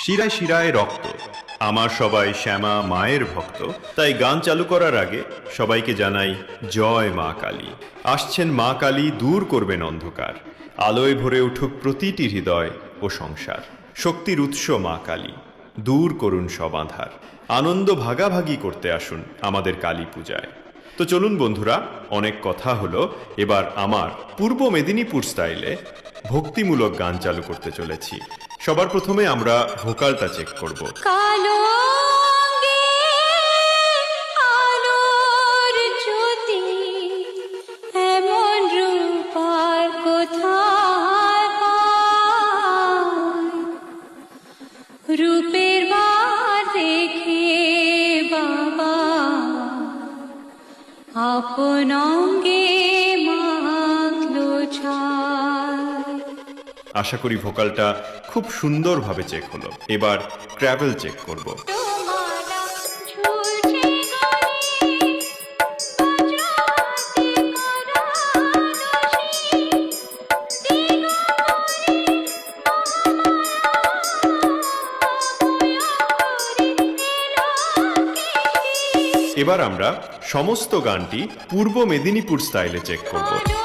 শিরায় শিরায় রক্ত। আমার সবাই শ্যামা মায়ের ভক্ত। তাই গান চালু করার আগে সবাইকে জানাই জয় মা কালী। আসছেন মা কালী দূর করবেন অন্ধকার। আলোয় ভরে উঠুক প্রতিটি হৃদয় ও সংসার। শক্তির উৎস মা কালী। দূর করুন সব আধার। আনন্দ ভাগাভাগি করতে আসুন আমাদের কালী পূজায়। তো চলুন বন্ধুরা, অনেক কথা হলো। এবার আমার পূর্ব মেদিনীপুর স্টাইলে ভক্তিমূলক গান চালু করতে চলেছি। সবার প্রথমে আমরা ভোকালটা চেক করব কালো? রূপের বার দেখে বাবা আশা করি ভোকালটা খুব সুন্দরভাবে চেক হলো। এবার ট্র্যাভেল চেক করব। এবার আমরা সমস্ত গানটি পূর্ব মেদিনীপুর স্টাইলে চেক করব।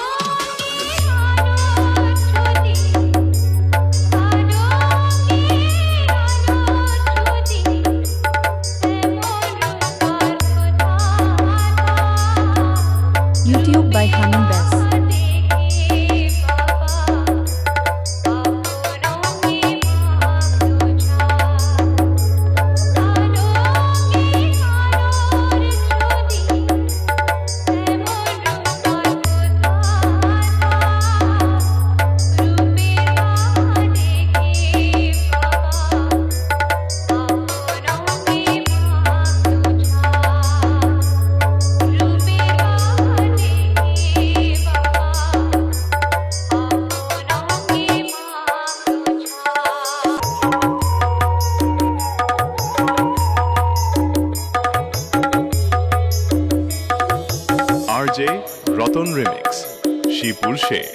DJ Ratan remix Shipul Sheikh